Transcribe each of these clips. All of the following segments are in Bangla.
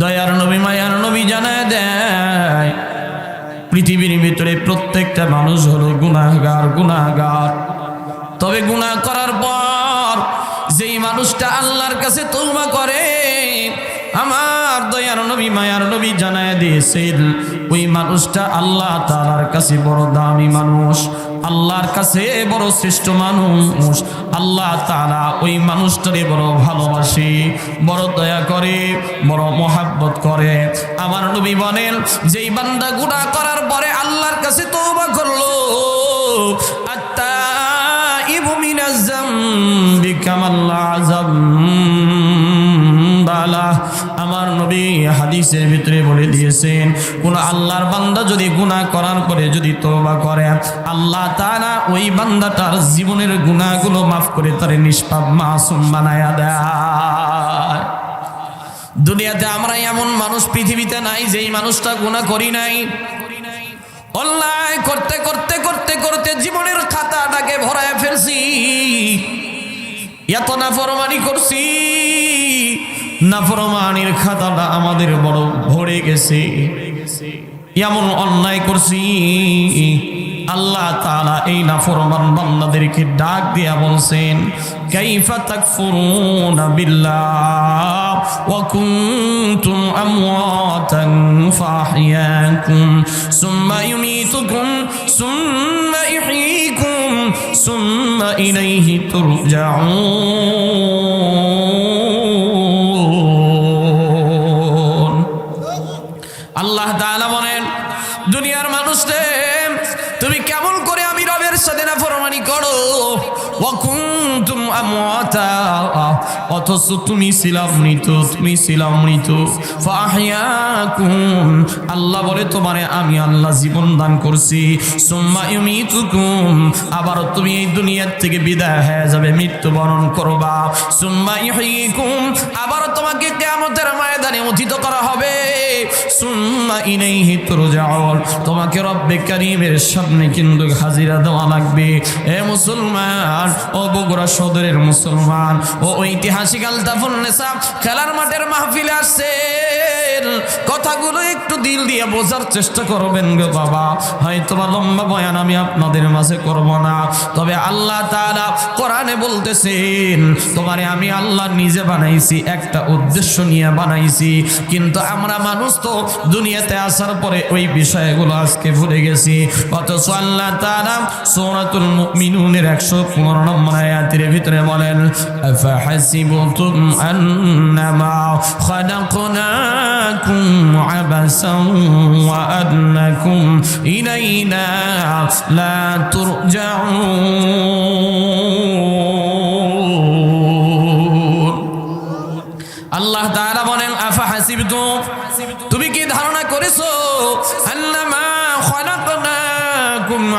দয়ার নবী, মায়ার নবী জানায় দেয়। পৃথিবীর ভিতরে প্রত্যেকটা মানুষ হলো গুনাহগার গুনাহগার। তবে গুনাহ করার পর যেই মানুষটা আল্লাহর কাছে তৌবা করে, আমার দয়ার নবী, মায়ার নবী জানায় দিয়েছেন, ওই মানুষটা আল্লাহ তাআলার কাছে বড় দামি মানুষ। আল্লাহর কাছে বড় শ্রেষ্ঠ মানুষ। আল্লাহ তারা ওই মানুষটারে বড় ভালোবাসে, বড় দয়া করে, বড় মহাব্বত করে। আমার নবী বলেন, যেই বান্দা গুনাহ করার পরে আল্লাহর কাছে তওবা করল আত্তা ইবু মিনাজ আমার নবী হাদিসের ভিতরে বলে দিয়েছেন, কোন আল্লাহর বান্দা যদি গুনাহ করার পরে যদি তওবা করে, আল্লাহ তাআলা ওই বান্দাটার জীবনের গুনাহগুলো মাফ করে তারে নিষ্পাপ মাসুম বানায়া দেয়। দুনিয়াতে আমরা এমন মানুষ, পৃথিবীতে নাই যেই মানুষটা গুনাহ করি নাই। অন্যায় করতে করতে করতে করতে জীবনের খাতাটাকে ভরায় ফেলছি। এত নাফরমানি করছি। নাফরমানির খাতাটা আমাদের বড় ভরে গেছে। এমন অন্যায় করছি। আল্লাহ তাআলা এই নাফরমান বান্দাদেরকে ডাক দিয়া বলছেন, কাইফা তাকফুরুনা বিল্লাহ ওয়া কুনতুম আমওয়াতান ফাহইয়াকুম সুম্মা ইউমীতুকুম, সুম্মা ইহয়ীকুম সুম্মা ইলাইহি তুরজাউন। দুনিয়ার মানুষরে আমওয়াতা আল্লাহ বলে তোমারে আমি আল্লাহ জীবন দান করছি। আবার তুমি এই দুনিয়ার থেকে বিদায় হয়ে যাবে, মৃত্যুবরণ করবা। আবার তোমাকে কিয়ামতের ময়দানে করা হবে। তোমাকে রব্বে কারীমের সামনে কিন্তু হাজিরা দেওয়া লাগবে। এ মুসলমান, ও বগুড়া মুসলমান ও ঐতিহাসিক আলতাফুল নেসা খেলার মাঠের মাহফিলে আসছেন কথাগুলো একটু দিল দিয়ে বোঝার চেষ্টা করবেন গো বাবা। হয়তো বা লম্বা বয়ান আমি আপনাদের মাঝে করব না। তবে আল্লাহ তাআলা কোরআনে বলতেছেন, তোমারে আমি আল্লাহ নিজে বানাইছি, একটা উদ্দেশ্য নিয়ে বানাইছি। কিন্তু আমরা মানুষ তো দুনিয়াতে আসার পরে ওই বিষয়গুলো আজকে ভুলে গেছি। অথচ আল্লাহ তাআলা সূরাতুল মুমিনুনের 115 নম্বর আয়াতের ভিতরে বলেন, আফাহাসিবতুম আন্নামা খালাকনাকুম আবাসান ওয়া আন্নাকুম ইলাইনা লা তুরজাউন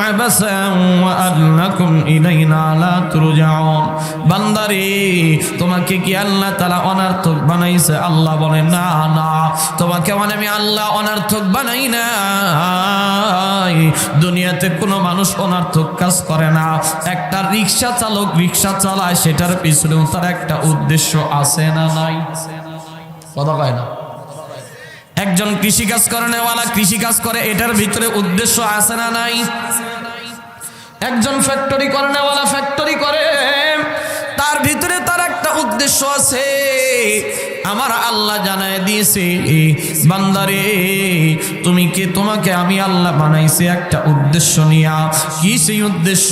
আবাসান ওয়া আন্নাকুম ইলাইনা লা বান্দারে, তোমাকে কি আল্লাহ তাআলা অনার্থক বানাইছে? আল্লাহ বলে, না না, তোমাকে মানে আমি আল্লাহ অনার্থক বানাই নাই। দুনিয়াতে কোনো মানুষ অনার্থক কাজ করে না। একটা রিক্সা চালক রিক্সা চালায়, সেটার পিছনেও তার একটা উদ্দেশ্য আছে না নাই? কথা কয় না? একজন কৃষি কাজ করেনেওয়ালা কৃষি কাজ করে, এটার ভিতরে উদ্দেশ্য আছে না নাই? একজন ফ্যাক্টরি করেনেওয়ালা ফ্যাক্টরি করে, তার ভিতরে তার একটা উদ্দেশ্য আছে। আমার আল্লাহ জানায় দিয়েছে বান্দারে, তুমি কে? তোমাকে আমি আল্লাহ বানাইছি একটা উদ্দেশ্য নিয়া। কি সেই উদ্দেশ্য?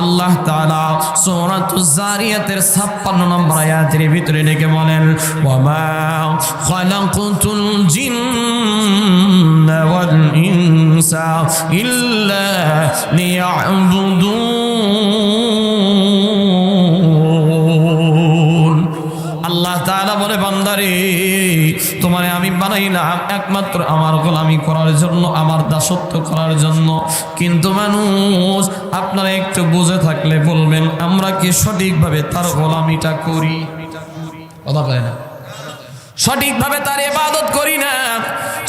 আল্লাহ তাআলা সূরাতুজ জারিয়াতের 56 নম্বর আয়াতের ভিতরে ডেকে বলেন, ওয়ামা খালাকুতুল জিন্না ওয়াল ইনসা ইল্লা লিয়াবুদুন বানাইলাম একমাত্র আমার গোলামি করার জন্য, আমার দাসত্ব করার জন্য। কিন্তু মানুষ, আপনারা একটু বুঝে থাকলে বলবেন, আমরা কি সঠিকভাবে তার গোলামিটা করি? কথা কয় না। সঠিকভাবে তার ইবাদত করি না।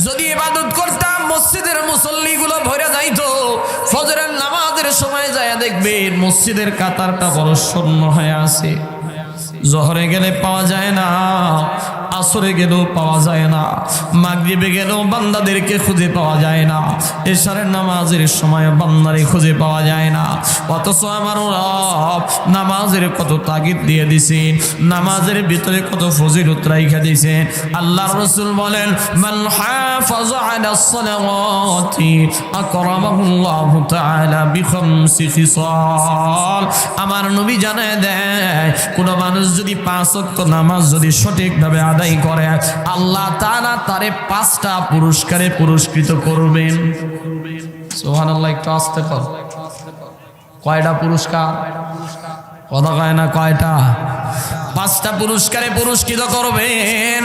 যদি ইবাদত করতাম, মসজিদের মুসল্লিগুলো ভরে যাইতো। ফজরের নামাজের সময় যায় দেখবেন, মসজিদের কাতারটা বড় শূন্য হয়ে আছে। জহরে গেলে পাওয়া যায় না। আসরে গেলেও পাওয়া যায় না। মাগরিবে গেলেও বান্দাদেরকে খুঁজে পাওয়া যায় না। এশারের নামাজের সময় বান্দারে খুঁজে পাওয়া যায় না। অথচ আমার রব নামাজের কত তাগিদ দিয়ে দিছে নামাজের ভিতরে কত ফজিলত রাইখা দিছে আল্লাহর রাসূল বলেন, মান হাফাযা আলা সালাওয়াতি আকরামাহুল্লাহু তাআলা বিখামসি খিসাল। আমার নবী জানায় দেয়, কোন মানুষ যদি পাঁচ ওয়াক্ত নামাজ যদি সঠিকভাবে আদায় করে। আল্লাহ তাআলা তারে পাঁচটা পুরস্কারে পুরস্কৃত করবেন। সুবহানাল্লাহ, একটু আসতে কর কয়টা পুরস্কার? কথা কয় না কয়টা? পাঁচটা পুরস্কারে পুরস্কৃত করবেন।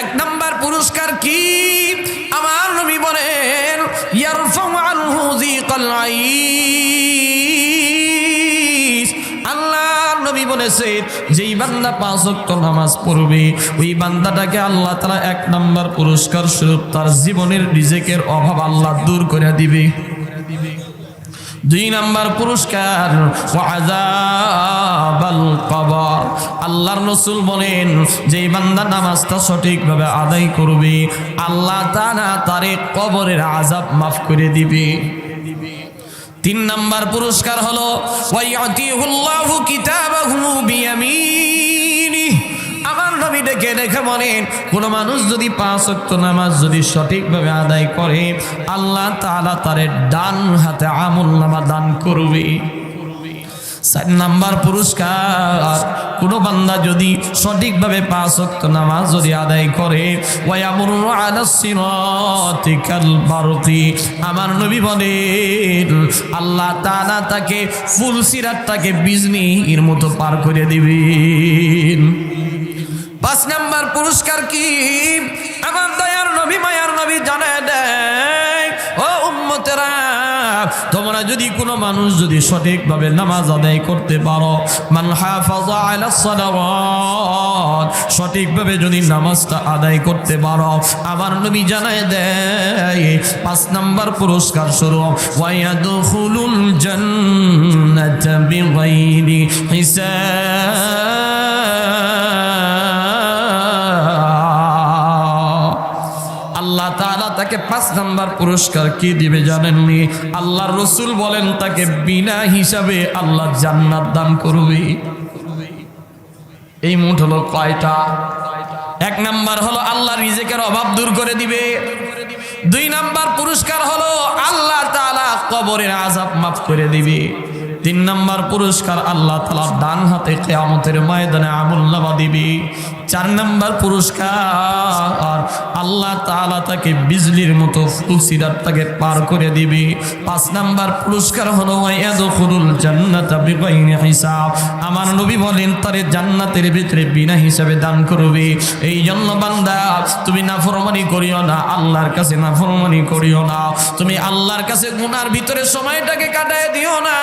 এক নম্বর পুরস্কার কি? আমার নবী বলেন, ইয়ারফাউ আনহু যিকাল আল্লাহ নবী বলেছে, যেই বান্দা পাঁচ ওয়াক্ত নামাজ পড়বে, ওই বান্দাটাকে আল্লাহ তাআলা এক নাম্বার পুরস্কার স্বরূপ তার জীবনের রিজেকের অভাব আল্লাহ দূর করে দিবে। দুই নাম্বার পুরস্কার আল্লাহর রসুল বলেন, যেই বান্দা নামাজটা সঠিকভাবে আদায় করবে, আল্লাহ তাআলা তারে কবরের আজাব মাফ করে দিবে। তিন নাম্বার পুরস্কার হলো আমার নবী ডেকে দেখে বলেন, কোন মানুষ যদি পাঁচ ওয়াক্ত নামাজ যদি সঠিকভাবে আদায় করে, আল্লাহ তাআলা তার ডান হাতে আমল নামা দান করবে। চার নাম্বার পুরস্কার। কোন বান্দা যদি সঠিকভাবে পাঁচ অক্ত নামাজ যদি আদায় করে আমার নবী বলেন, আল্লাহ তাআলা তাকে ফুল সিরাতটাকে বিজনির মতো পার করে দিবেন। পাঁচ নাম্বার পুরস্কার কি? আমার দয়ার নবী, মায়ার নবী জানায় দেয় ও উম্মতেরা, তোমরা যদি কোনো মানুষ যদি সঠিকভাবে নামাজ আদায় করতে পারো, মান সঠিকভাবে যদি নামাজটা আদায় করতে পারো, আমার নবী জানায় দেয় পাঁচ নাম্বার পুরস্কার শুরু, ওয়ায়াদখুলুল জান্নাতা বিগাইরি হিসাব। তাকে পাঁচ নাম্বার পুরস্কার কি দিবে জানেননি? আল্লাহর রসুল বলেন, তাকে বিনা হিসাবে আল্লাহ জান্নাত দান করবে। এই মুঠ হলো কয়টা? এক নাম্বার হলো আল্লাহ রিজেকের অভাব দূর করে দিবে। দুই নাম্বার পুরস্কার হলো আল্লাহ তাআলা কবরের আজাব মাফ করে দিবে। তিন নাম্বার পুরস্কার আল্লাহ তালা ডান হাতে কেয়ামতের ময়দানে আমুল্লামা দিবি। চার নাম্বার পুরস্কার আল্লাহ তালা তাকে বিজলির মতো ফুলসিরাত তাকে পার করে দিবি। পাঁচ নাম্বার পুরস্কার হলো হিসাব। আমার নবী বলেন, তারে জান্নাতের ভিতরে বিনা হিসাবে দান করবে। এই জন্য বান্দা, তুমি নাফরমানি করিও না, আল্লাহর কাছে নাফরমানি করিও না। তুমি আল্লাহর কাছে গুনার ভিতরে সময়টাকে কাটায় দিও না।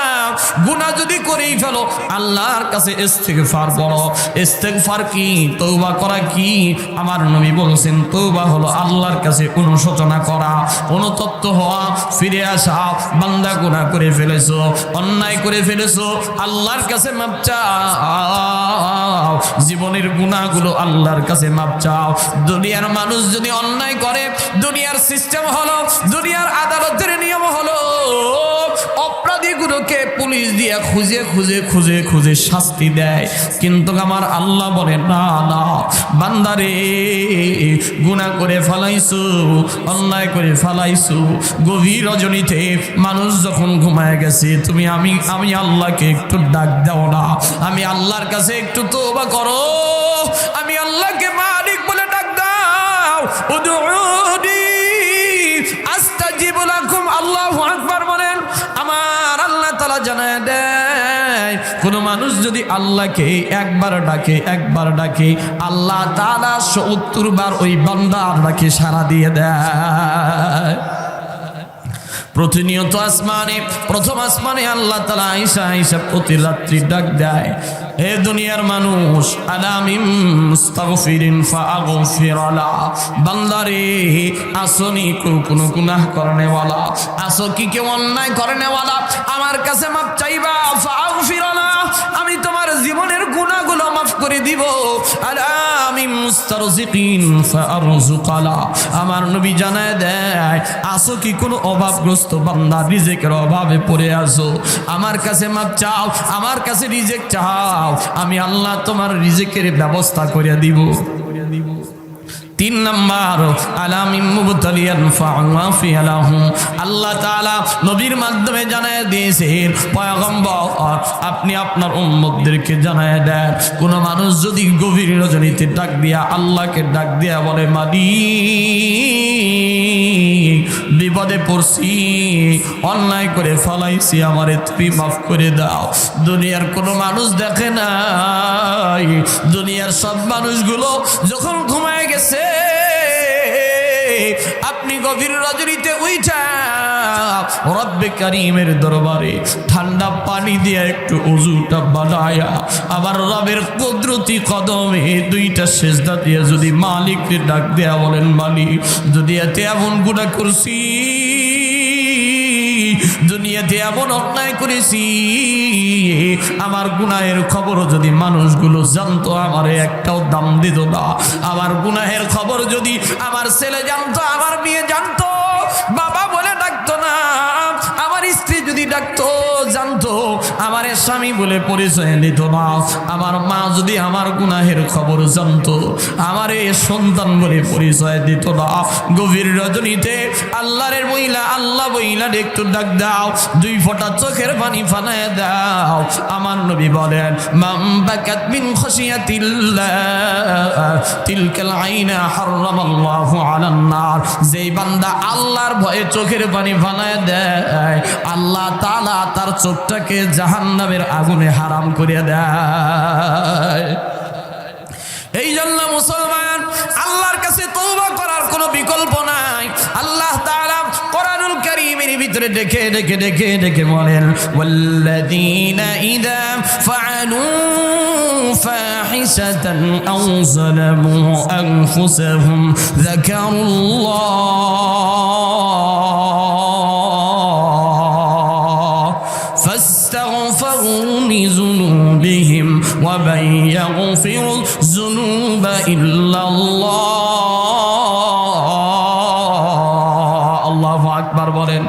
গুনাহ যদি করেই ফেলো, আল্লাহর কাছে ইস্তেগফার পড়ো ইস্তেগফার কি? তওবা করা কি? আমার নবী বলেছেন, তওবা হলো আল্লাহর কাছে অনুশোচনা করা, অনুতপ্ত হওয়া, ফিরে আসা। বান্দা গুনাহ করে ফেলেছো, অন্যায় করে ফেলেছো, আল্লাহর কাছে মাপ চাও। জীবনের গুনাহগুলো আল্লাহর কাছে মাপ চাও। দুনিয়ার মানুষ যদি অন্যায় করে, দুনিয়ার সিস্টেম হলো, দুনিয়ার আদালতের নিয়ম হলো অপরাধীগুলোকে পুলিশ দিয়ে খুঁজে খুঁজে খুঁজে খুঁজে শাস্তি দেয়। কিন্তু আমার আল্লাহ বলে, না না, বান্দারে, গুনাহ করে ফালাইছু, অন্যায় করে ফালাইছু। গভীর রজনীতে মানুষ যখন ঘুমায় গেছে, তুমি, আমি আমি আল্লাহকে একটু ডাক দাও না। আমি আল্লাহর কাছে একটু তোবা করো। আমি আল্লাহকে মালিক বলে ডাক দাও। জানায় দেয়, কোন মানুষ যদি আল্লাহকে একবার ডাকে একবার ডাকে, আল্লাহ তারা সত্তর বার ওই বান্দার ডাকে সাড়া দিয়ে দেয়। প্রতিনিয়ত আসমানে, প্রথম আসমানে আল্লাহ তালা আইসা আইসা প্রতি রাত্রি ডাক দেয়, হে দুনিয়ার মানুষ মুস্তাগফিরিন বান্দারে, আসনি কোনো গুনাহ করনেওয়ালা। আসো কি কেউ অন্যায় করনেওয়ালা? আমার কাছে মাপ চাইবা ফাগফিরালা আমি তোমার জীবনের করে দিব। আর আমি মুস্তারজিকিন ফারজুকালা আমার নবী জানায় দেয়, আসো কি কোনো অভাবগ্রস্ত বান্দা রিজেকের অভাবে পড়ে আসো আমার কাছে মাপ চাও, আমার কাছে রিজেক চাও। আমি আল্লাহ তোমার রিজেকের ব্যবস্থা করে দিব। তিন নম্বর আল্লাহ তাআলা নবীর মাধ্যমে জানায় দিয়েছেন পয়গম্বর, আপনি আপনার উম্মতদেরকে জানায় দেন। কোন মানুষ যদি গভীর রজনীতে ডাক দিয়া আল্লাহকে ডাক দিয়া বলে মাদি বিপদে পড়ছি। অন্যায় করে ফলাইছি, আমার তুমি মাফ করে দাও। দুনিয়ার কোনো মানুষ দেখে না দুনিয়ার সব মানুষগুলো যখন ঘুমায় গেছে আপনি গভীর রজনীতে উইঠা, রব্বে কারিমের দরবারে ঠান্ডা পানি দিয়ে একটু উজুটা বানায়া আবার রবের কুদরতি কদমে দুইটা সেজদা দিয়ে যদি মালিককে ডাক দেয়া বলেন মালিক, যদি এতে এমন গুণা করছি দুনিয়াতে এমন অন্যায় করেছি, আমার গুনায়ের খবর যদি মানুষগুলো জানতো, আমার একটাও দাম দিত না। আমার গুনাহের খবর যদি আমার ছেলে জানতো, আমার মেয়ে জানতো স্বামী বলে পরিচয় দিত না। আমার মা যদি আমার গুনাহের খবর জানতো, আমার এ সন্তান বলে পরিচয় দিত না। গভীর রজনীতে আল্লাহরের মহিলা, আল্লাহ মহিলা একটু ডাক দাও, দুই ফোঁটা চোখের পানি ফানায় দাও। আমার নবী বলেন মাম বাকাত মিন খসিয়াতিল্লাহ তিলকাল আইনা হারামাল্লাহু আলান নার। বান্দা আল্লাহর ভয়ে চোখের পানি ফানায় দেয়, আল্লাহ তাআলা তার চোখটাকে জাহান্নামের আগুনে হারাম করে দেয় এই জন্য মুসলমান আল্লাহর কাছে তৌবা করার কোনো বিকল্প নাই আল্লাহ তাআলা কোরআনুল কারীমের ভিতরে ডেকে ডেকে ডেকে ডেকে বলেন ওয়াল্লাযীনা ইযা ফাআলু فاحشة أو ظلموا أنفسهم ذكروا الله لذنوبهم ومن يغفر الذنوب إلا الله الله أكبر বলেন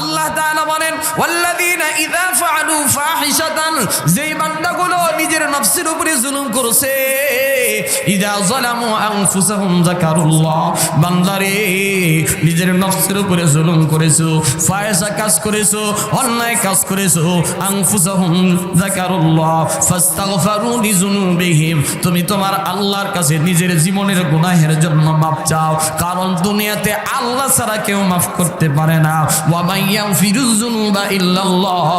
আল্লাহ তাআলা বলেন ওয়াল্লাযীনা ইযা ফাআলু ফাহিশাতান যেই বান্দাগুলো নিজের নফসের উপরে জুলুম করছে যালামু আনফুসাহুম বান্দারে, নিজের নফসের উপরে জুলুম করেছ ফায়সা কাজ করেছ, অন্যায় কাজ করেছ। আনফুসাহুম ফাস্তাগফারু তুমি তোমার আল্লাহর কাছে নিজের জীবনের গুনাহের জন্য মাপ চাও, কারণ দুনিয়াতে আল্লাহ ছাড়া কেউ মাফ করতে পারে না। ওয়া মাইয়াগফিরুয যুনুবা ইল্লাল্লাহ।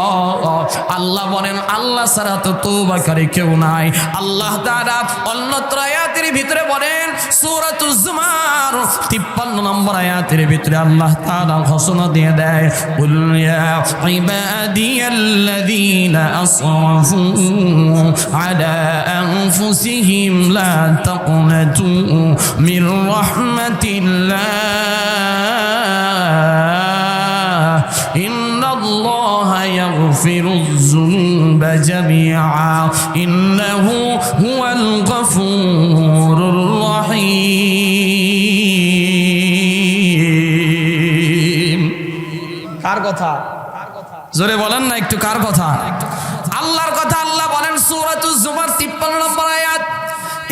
আল্লাহ বলেন, আল্লাহ ছাড়া তো তওবাকারী কেউ নাই। আল্লাহ তাআলা অন্যত্র আয়াতের ভিতরে বলেন সূরাতুল জুমার 53 নম্বর আয়াতের ভিতরে আল্লাহ তাআলা ঘোষণা দিয়ে দেয় কুল ইয়া ইবাদিয়াল্লাযীনা আসরাফু আলা আনফুসিহিম লা তাকনাতু মির রাহমাতিল্লাহ ইন্নাল্লাহ ইয়াগফিরুয জুনুবা জামিআ ইন্নাহু হুয়াল গফুর কার কথা? জোরে বলেন না একটু কার কথা? আল্লাহর কথা আল্লাহ বলেন সূরাতুজ জুমার 53 নম্বর আয়াত।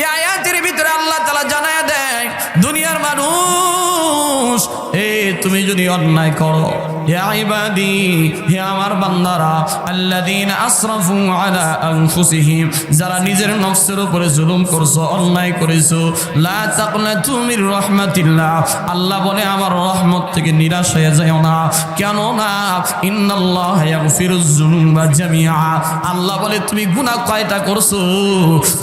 এই আয়াতের ভিতরে আল্লাহ তাআলা জানায় দেয়, দুনিয়ার মানুষ এ তুমি যদি অন্যায় করো হে ইবাদি, হে আমার বান্দারা, আল্লাযীনা আসরাফু আলা আনফুসিহিম, যারা নিজের নফসের উপরে জুলুম করছ, অন্যায় করেছ, লা তাকনাতু মির রাহমাতিল্লাহ। আল্লাহ বলে, আমার রহমত থেকে নিরাশ হয়ে যাও না। কেন না ইন্নাল্লাহ ইয়াগফিরুজ যুনুবা জামিআ। আল্লাহ বলে, তুমি গুনাহ কয়টা করছ?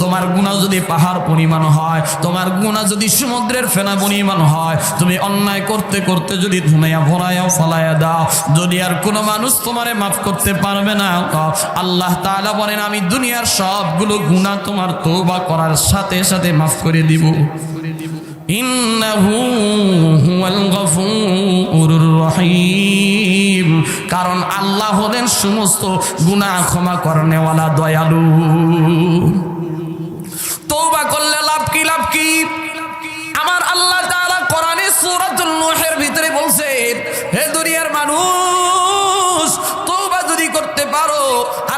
তোমার গুনাহ যদি পাহাড় পরিমাণ হয়, তোমার গুনাহ যদি সমুদ্রের ফেনা পরিমাণ হয়, তুমি অন্যায় করতে করতে যদি ধুনাইয়া ভরাইয়া ফলাইয়া দাও দুনিয়ার কোনো মানুষ তোমারে মাফ করতে পারবে না, আল্লাহ তালা বলেন, আমি দুনিয়ার সবগুলো গুণা তোমার তওবা করার সাথে সাথে মাফ করে দিব। কারণ আল্লাহ হলেন সমস্ত গুণা ক্ষমা করনেওয়ালা দয়ালু। তওবা করলে লাভ কি লাভ কি? আমার আল্লাহ তাআলা কোরআনে সূরাতুল ভিতরে বলছে মানুষ তোবা যদি করতে পারো,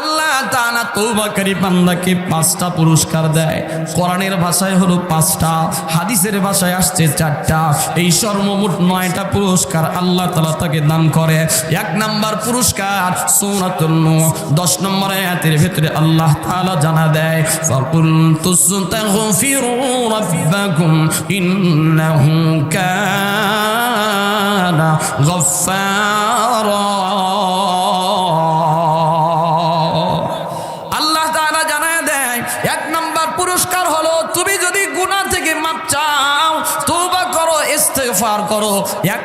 আল্লাহ তানা তোবাকারী বান্দাকে পাঁচটা পুরস্কার দেয়। কোরআনের ভাষায় হলো পাঁচটা, হাদিসের ভাষায় আসছে চারটা। এই সর্বমোট নয়টা পুরস্কার আল্লাহ তালা তাকে দান করে। এক নাম্বার পুরস্কার সৌরাতন্য দশ নম্বর আয়াতের ভেতরে আল্লাহ তালা জানা দেয় ফকুল তুসতাগফিরু রাব্বাকুম ইন্নাহু কানা গফফার।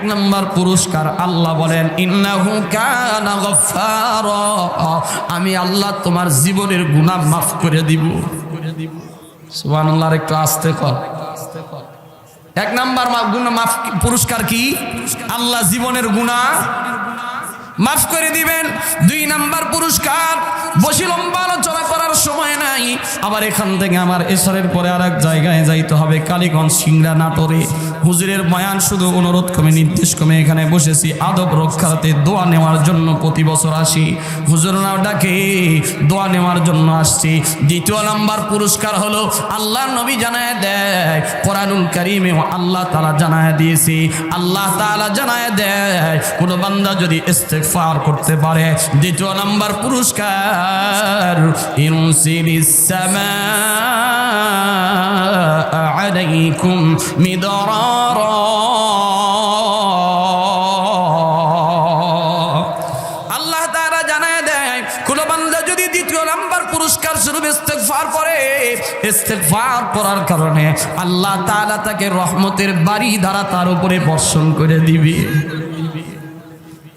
নাম্বার পুরস্কার আল্লাহ বলেন, ইন্নাহু কানা গফার আমি আল্লাহ তোমার জীবনের গুনাহ মাফ করে দিব। সুবহানাল্লাহ একটু আস্তে কর এক নাম্বার মা- মাফ পুরস্কার কি? আল্লাহ জীবনের গুনাহ মাফ করে দিবেন। দুই নাম্বার পুরস্কার। বসে লম্বা আলোচনা করার সময় নাই। আবার এখান থেকে আমার এসরের পরে আর এক জায়গায় যাইতে হবে, কালীগঞ্জ সিংড়া নাটোরে। হুজুরের বয়ান শুধু অনুরোধ কমে, নির্দেশ কমে, এখানে বসেছি। আদব রক্ষাতে দোয়া নেওয়ার জন্য প্রতি বছর আসি। হুজুর না ডাকে, দোয়া নেওয়ার জন্য আসছি। দ্বিতীয় নাম্বার পুরস্কার হলো আল্লাহ নবী জানায় দেয়, কোরআনুল কারিমে আল্লাহ তালা জানায় দিয়েছি। আল্লাহ তালা জানায় দেয়, কোনো বান্দা যদি ইস্তেগফার করতে পারে। দ্বিতীয় নাম্বার পুরস্কার ইউসিলিস সামা আলাইকুম মিদরারা। ইস্তেগফার করার কারণে আল্লাহ তাআলা তাকে রহমতের বাড়ি দ্বারা তার উপরে বর্ষণ করে দিবে।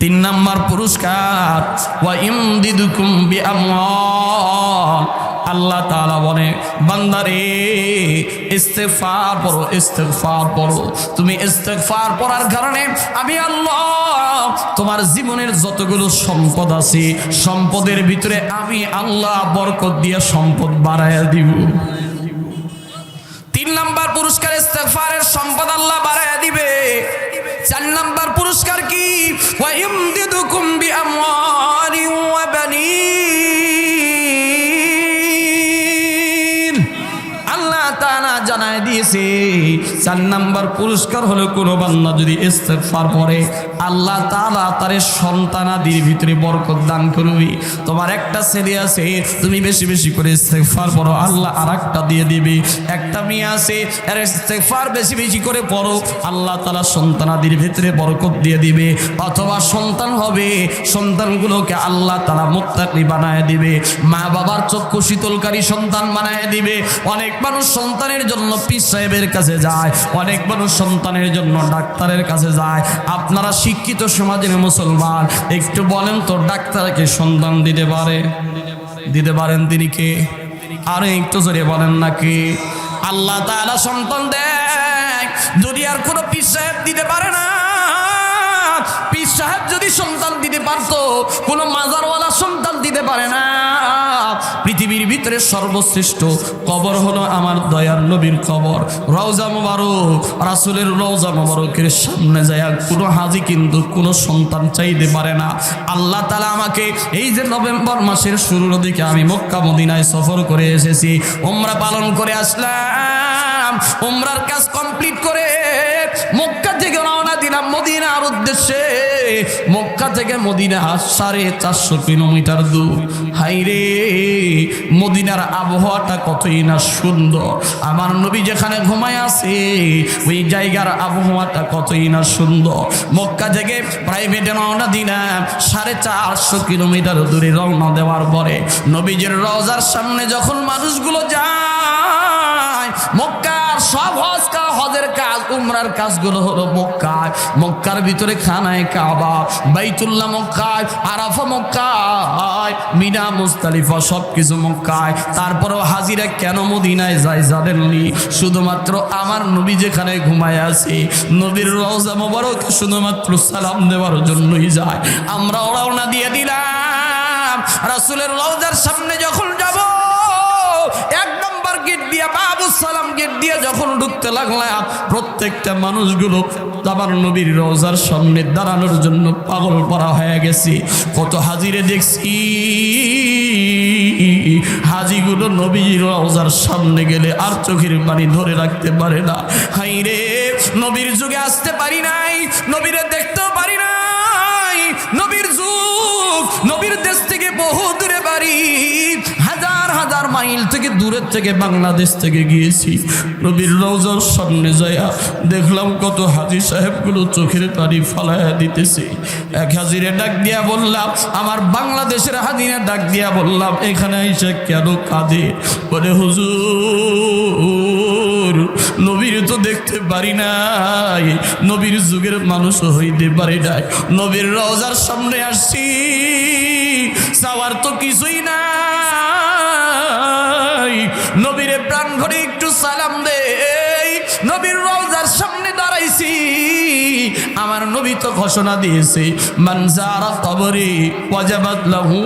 তিন নাম্বার পুরস্কার। আল্লাহ তাআলা বলে, বান্দারে, ইস্তেগফার পড়ো ইস্তেগফার পড়ো। তুমি ইস্তেগফার পড়ার কারণে আমি আল্লাহ, তোমার জীবনের যতগুলো সম্পদ আছে, সম্পদের ভিতরে আমি আল্লাহ বরকত দিয়ে সম্পদ বাড়াইয়া দিব। তিন নাম্বার পুরস্কার ইস্তেগফারের সম্পদ আল্লাহ বাড়াইয়া দিবে। চার নাম্বার পুরস্কার বিআমওয়ালি ওয়া বানিন আল্লাহ তাআলা জানায় দিয়েছে চার নাম্বার পুরস্কার হলো কোনো বান্দা যদি ইস্তেগফার পড়ে আল্লাহ তাআলা তার সন্তানাদির ভিতরে বরকত দান করবে তোমার একটা ছেলে আছে, তুমি বেশি বেশি করে ইস্তেগফার পড়ো, আল্লাহ আরেকটা দিয়ে দিবে। একটা মেয়ে আছে, এর ইস্তেগফার বেশি বেশি করে পড়ো, আল্লাহ তাআলা সন্তানাদির ভিতরে বরকত দিয়ে দিবে। অথবা সন্তান হবে, সন্তানগুলোকে আল্লাহ তাআলা মুত্তাকি বানায় দিবে। মা বাবার চক্ষু শীতলকারী সন্তান বানায় দিবে। অনেক মানুষ সন্তানের জন্য পীর সাহেবের কাছে যায় অনেক মানুষ সন্তানের জন্য ডাক্তারের কাছে যায়। আপনারা শিক্ষিত সমাজের মুসলমান, একটু বলেন তো, ডাক্তারকে সন্তান দিতে পারে? দিতে পারেন তিনি কে? আরও একটু জোরে বলেন নাকি আল্লাহ তাআলা সন্তান দেয় দুনিয়ার কোনো পীর সাহেব দিতে পারে না, পীর সাহেব যদি সন্তান দিতে পারতো, কোনো মাজারওয়ালা সন্তান দিতে পারে না। পৃথিবীর ভিতরে সর্বশ্রেষ্ঠ। কবর হলো আমার দয়ার নবীর কবর। রওজা মোবারক, রাসুলের রওজা মোবারকের সামনে যায় কোনো হাজি কিন্তু কোনো সন্তান চাইতে পারে না। আল্লাহ তালা আমাকে এই যে নভেম্বর মাসের শুরুর দিকে আমি মক্কা, মদিনায় সফর করে এসেছি ওমরা পালন করে আসলাম ওমরার কাজ কমপ্লিট করে মক্কা মদিনার উদ্দেশ্যে মক্কা থেকে মদিনা সাড়ে চারশো কিলোমিটার দূর। হাইরে, মদিনার আবহাওয়াটা কতই না সুন্দর। আমার নবী যেখানে ঘুমায় আছে, ওই জায়গার আবহাওয়াটা কতই না সুন্দর। মক্কা থেকে প্রাইভেটে রওনা দিলাম, সাড়ে চারশো কিলোমিটার দূরে রওনা দেওয়ার পরে নবীজের রজার সামনে যখন মানুষগুলো যায়, মক্কার সব হজ হজের কাজ উমরার কাজগুলো হলো মক্কায়। মক্কার ভিতরে খানায় কাবা, বাইতুল্লাহ মক্কায়, আরাফা মক্কায়, মিনা মুস্তালিফা সব কিছু মক্কায়। তারপরেও হাজিরা কেন মদিনায় যায় জানেননি? শুধুমাত্র আমার নবী যেখানে ঘুমায় আছে, নবীর রওজা মোবারক শুধুমাত্র সালাম দেওয়ার জন্যই যায়। আমরা ওরাও না দিয়ে দিলাম, রাসূলের রওজার সামনে যখন বাবু সালাম গেট দিয়ে যখন ঢুকতে লাগলাম প্রত্যেকটা মানুষগুলো আমার নবীর রোজার সামনে দাঁড়ানোর জন্য পাগল করা হয়ে গেছে। কত হাজিরে দেখছি, হাজিগুলো নবীর রোজার সামনে গেলে আর চোখের পানি ধরে রাখতে পারে না। হাই রে, নবীর যুগে আসতে পারি নাই, নবীরে দেখতেও পারি নাই। নবীর যুগ, নবীর দেশ থেকে বহু দূরে বাড়ি। মাইল থেকে দূরের থেকে বাংলাদেশ থেকে গিয়েছি। নবীর রওজার সামনে যাইয়া দেখলাম কত হাজি সাহেবগুলো চোখের পানি ফালাইয়া দিতেছে। এক হাজিরে ডাক দিয়া বললাম, আমার বাংলাদেশের হাজিরে ডাক দিয়া বললাম, এখানে এসে কেন কাঁদে? বলে, হুজুর, নবীর তো দেখতে পারি নাই। নবীর যুগের মানুষ হইতে পারি নাই। নবীর রওজার সামনে আসছি চাওয়ার তো কিছুই নাই। সালাম দে নবীর রওজার সামনে দাঁড়াইছি। আমার নবী তো ঘোষণা দিয়েছে মানজারা কবরে লাহু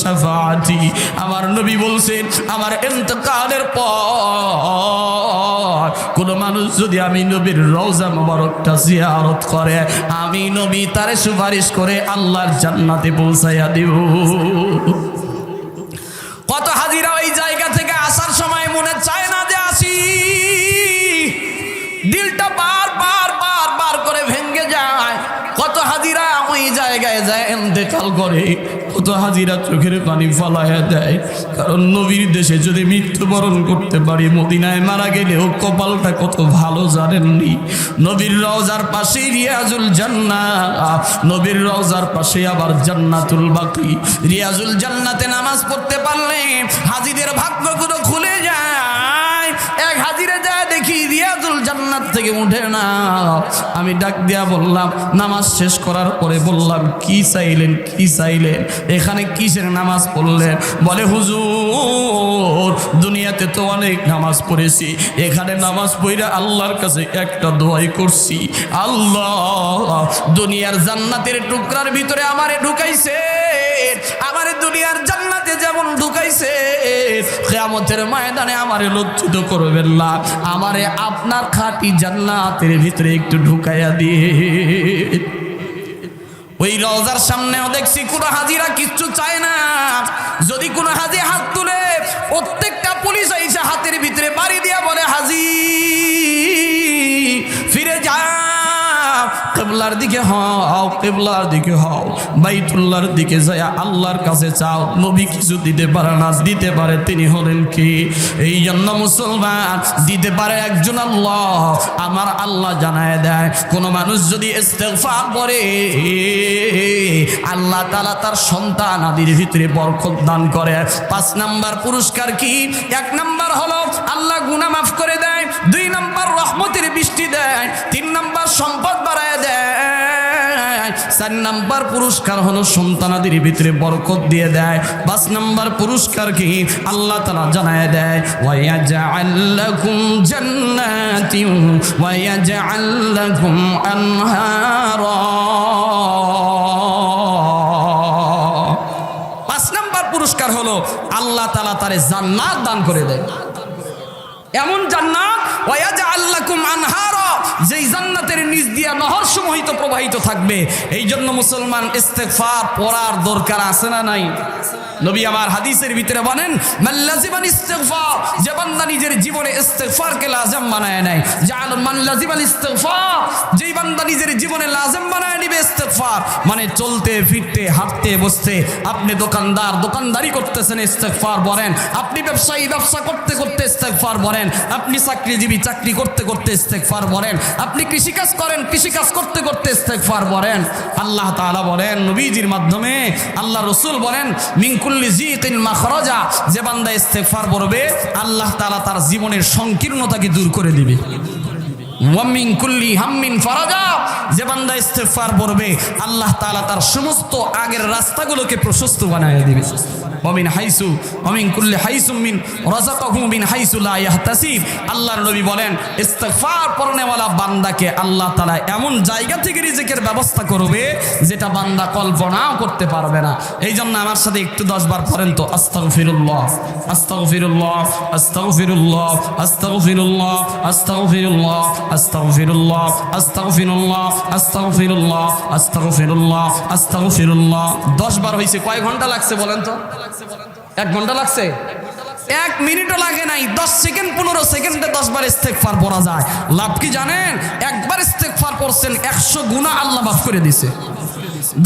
শাফাআতি। আমার নবী বলছেন আমার ইন্তকালের পর কোন মানুষ যদি আমি নবীর রওজা মোবারকটা জিয়ারত করে, আমি নবী তারে সুপারিশ করে আল্লাহর জান্নাতে পৌঁছাইয়া দেব। যায় এন্তেকাল করে কত হাজিরা চোখের পানি ফলাইয়া দেয়। কারণ নবীর দেশে যদি মৃত্যুবরণ করতে পারি, মদিনায় মারা গেলেও কপালটা কত ভালো জানেননি। নবীর রওজার পাশে রিয়াজুল জান্না নবীর রওজার পাশে আবার জান্নাতুল বাকি। রিয়াজুল জান্নাতে নামাজ পড়তে পারলে হাজিদের ভাগ্যগুলো খুলে যায়। এক জান্নাত থেকে উঠে না। আমি ডাক দিয়া বললাম, নামাজ শেষ করার পরে বললাম, কি চাইলেন কি চাইলেন? এখানে কিসের নামাজ পড়লেন? বলে, হুজুর, দুনিয়াতে তো অনেক নামাজ পড়েছি। এখানে নামাজ পড়ে আল্লাহর কাছে একটা দোয়াই করছি। আল্লাহ, দুনিয়ার জান্নাতের টুকরার ভিতরে আমারে ঢুকাইছে। আমারে দুনিয়ার জান্নাতে যেমন ঢুকাইছে, কেয়ামতের ময়দানে আমারে লজ্জিত করবেন না। আমারে আপনার খাঁটি জান্নাতের ভিতরে একটু ঢুকাইয়া দিয়ে ওই রওজার সামনেও দেখছি কোনো হাজিরা কিচ্ছু চায় না। যদি কোনো হাজি হাত তুলে কেবলার দিকে হও কেবলার দিকে হও। বাইতুল্লাহর দিকে যায় আল্লাহর কাছে চাও। নবী কিছু দিতে পারে না, দিতে পারে, তিনি হলেন কি? এই জন্য মুসলমান, দিতে পারে একজন আল্লাহ। আমার আল্লাহ জানায় দেয়, কোন মানুষ যদি ইস্তেগফার করে, আল্লাহ তাআলা তার সন্তান আদির ভিতরে বরকত দান করে। পাঁচ নাম্বার পুরস্কার কি? এক নাম্বার হলো, আল্লাহ গুনাহ মাফ করে দেয়, দুই নাম্বার রহমতের বৃষ্টি দেয়, তিন নাম্বার সম্পদ বাড়ায় চার নাম্বার পুরস্কার হলো সন্তানাদের ভিতরে বরকত দিয়ে দেয়। পাঁচ নাম্বার পুরস্কার কি আল্লাহ তালা জানায় দেয় ওয়াইয়াজআল্লাকুম জান্নাতিন ওয়াইয়াজআল্লাকুম আনহারা। পাঁচ নাম্বার পুরস্কার হলো আল্লাহ তালা তারে জান্নাত দান করে দেয়। এমন জান্নাত ওয়াজা আল্লাকুম আনহারা। যেই জান্নাতের নিচ দিয়া নহর সমহিত প্রবাহিত থাকবে এই জন্য মুসলমান ইস্তেগফার পড়ার দরকার আছে না নাই? নবী আমার হাদিসের ভিতরে বলেন মাল্লাজিমান ইস্তেগফার যে বান্দা নিজের জীবনে ইস্তেগফারকে লাজম বানায় নেয়। জাআল মাল্লাজিমান ইস্তেগফার যেই বান্দা নিজের জীবনে লাজম বানায় নিবে ইস্তেগফার মানে চলতে, ফিরতে, হাঁটতে, বসতে। আপনি দোকানদার, দোকানদারি করতেছেন ইস্তেগফার বলেন। আপনি ব্যবসায়ী, ব্যবসা করতে করতে ইস্তেগফার বলেন। আপনি চাকরিজীবী, চাকরি করতে করতে ইস্তেগফার বলেন। আপনি কৃষিকাজ করেন, কৃষিকাজ করতে করতে ইস্তেকফার বলেন। আল্লাহ তাআলা বলেন, নবীজির মাধ্যমে আল্লাহ রসুল বলেন মিঙ্কুল্লি জি তিন মাখরজা, যে বান্দা ইস্তেকফার বলবে আল্লাহ তাআলা তার জীবনের সংকীর্ণতাকে দূর করে দিবে। ওয়ামিন কুল্লি হাম্মিন ফারাজা। যে বান্দা ইস্তেগফার পড়বে আল্লাহ তাআলা তার সমস্ত আগের রাস্তাগুলোকে প্রশস্ত বানায় দিবে। ওমিন হাইসু ওমিন কুল্লি হাইসু মিন রাযাকাহু মিন হাইসু লা ইয়াহতাসিব। আল্লাহর নবী বলেন, ইস্তেগফার পড়নেওয়ালা বান্দাকে আল্লাহ তাআলা এমন জায়গা থেকে রিজিকের ব্যবস্থা করবে, যেটা বান্দা কল্পনাও করতে পারবে না। এই জন্য আমার সাথে একটু দশ বার পড়েন তো, আস্তাগফিরুল্লাহ আস্তাগফিরুল্লাহ আস্তাগফিরুল্লাহ আস্তাগফিরুল্লাহ আস্তাগফিরুল্লাহ আস্তাগফিরুল্লাহ আস্তাগফিরুল্লাহ আস্তাগফিরুল্লাহ আস্তাগফিরুল্লাহ আস্তাগফিরুল্লাহ। দশ বার হয়েছে কয় ঘণ্টা লাগছে বলেন তো? এক ঘণ্টা লাগছে? এক মিনিটও লাগে নাই, দশ সেকেন্ড, পনেরো সেকেন্ডে দশবার ইস্তেকফার পড়া যায়। লাভ কি জানেন? একবার ইস্তেকফার করছেন একশো গুণা আল্লাহ মাফ করে দিছে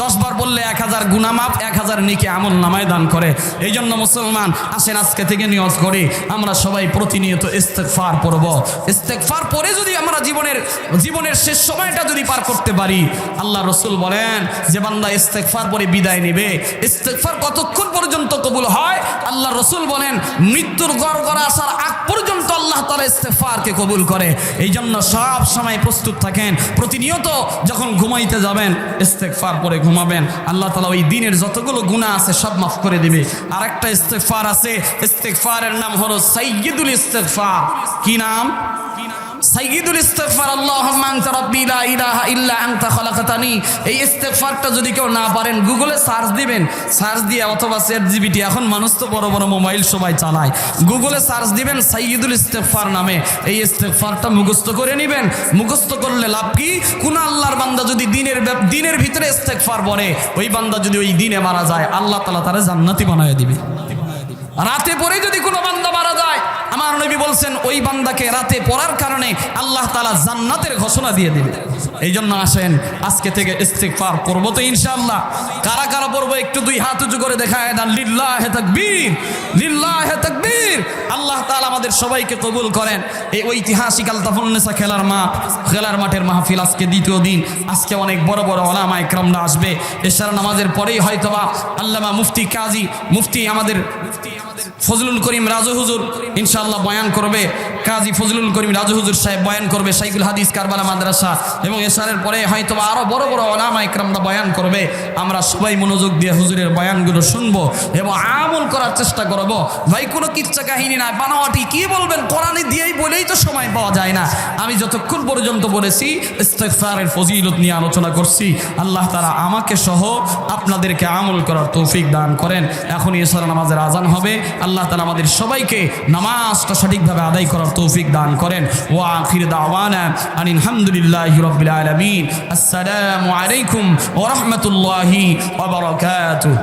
দশ বার বললে এক হাজার গুণা মাপ এক হাজার নিকে আমল নামায় দান করে। এই জন্য মুসলমান, আসেন আজকে থেকে নিয়জ করি, আমরা সবাই প্রতিনিয়ত ইস্তেকফার পড়ব। ইস্তেকফার পরে যদি আমরা জীবনের জীবনের শেষ সময়টা যদি পার করতে পারি, আল্লাহ রসুল বলেন যে, বান্দা ইস্তেকফার পরে বিদায় নেবে। ইস্তেকফার কতক্ষণ পর্যন্ত কবুল হয়? আল্লাহ রসুল বলেন, মৃত্যুর গড় গড়া আসার আগ পর্যন্ত আল্লাহ তালা ইস্তেফারকে কবুল করে। এই জন্য সব সময় প্রস্তুত থাকেন। প্রতিনিয়ত যখন ঘুমাইতে যাবেন ইস্তেকফার পরে ঘুমাবেন, আল্লাহ তালা ওই দিনের যতগুলো গুণা আছে সব মাফ করে দেবে। আর একটা ইস্তেকফার আছে ইস্তেকফারের নাম হলো সৈয়দুল ইস্তেকফার কি নাম? সাইয়্যিদুল ইস্তেগফার, আল্লাহুম্মা আনতা রাব্বি লা ইলাহা ইল্লা আনতা খালাকতানি। এই ইস্তেগফারটা যদি কেউ না পারেন, গুগলে সার্চ দিবেন। সার্চ দিয়ে অথবা চ্যাট জিপিটি এখন মানুষ তো বড় বড় মোবাইল সবাই চালায়। গুগলে সার্চ দিবেন সাইয়্যিদুল ইস্তেগফার নামে। এই ইস্তেগফারটা মুখস্থ করে নেবেন। মুখস্থ করলে লাভ কি? কোন আল্লাহর বান্দা যদি দিনের দিনের ভিতরে ইস্তেগফার পড়ে ওই বান্দা যদি ওই দিনে মারা যায়, আল্লাহ তাআলা তারে জান্নাতি বানায় দিবে। রাতে পরে যদি কোনো বান্দা মারা যায় আমার নবী বলছেন, ওই বান্দাকে রাতে পড়ার কারণে আল্লাহ তালা জান্নাতের ঘোষণা দিয়ে দিবে। এই জন্য আসেন, আজকে থেকে ইস্তেকফার করব তো ইনশাল্লাহ কারা কারা পড়ব একটু দুই হাত উঁচু করে দেখায় দেন, লিল্লাহ হে তাকবীর, লিল্লাহ হে আল্লাহ তালা আমাদের সবাইকে কবুল করেন। এই ঐতিহাসিক আলতাফুন্নেসা খেলার মাঠ খেলার মাঠের মাহফিল আজকে দ্বিতীয় দিন। আজকে অনেক বড় বড় ওলামা একরামরা আসবে। এছাড়া নামাজের পরেই হয়তোবা আল্লামা মুফতি কাজী মুফতি আমাদের ফজলুল করিম রাজু হুজুর ইনশাআল্লাহ বয়ান করবে। কাজী ফজলুল করিম রাজু হুজুর সাহেব বয়ান করবে সাইকুল হাদিস কারবালা মাদ্রাসা এবং এশারের পরে হয়তো আরও বড় বড় ওলামা ইকরামরা বয়ান করবে। আমরা সবাই মনোযোগ দিয়ে হুজুরের বয়ানগুলো শুনব এবং আমল করার চেষ্টা করব। ভাই, কোনো কিচ্ছা কাহিনী না বানাওয়াটি কি বলবেন? কোরআনে দিয়েই বলেই তো সময় পাওয়া যায় না। আমি যতক্ষণ পর্যন্ত বলেছি, ইস্তেগফারের ফজিলত নিয়ে আলোচনা করছি, আল্লাহ তারা আমাকে সহ আপনাদেরকে আমল করার তৌফিক দান করেন। এখনই এছাড়া নামাজের আজান হবে। আল্লাহ তালা আমাদের সবাইকে নামাজটা সঠিকভাবে আদায় করার তৌফিক দান করেন। ও আখির দাওয়ানা আসসালামু আলাইকুম ওয়া রাহমাতুল্লাহি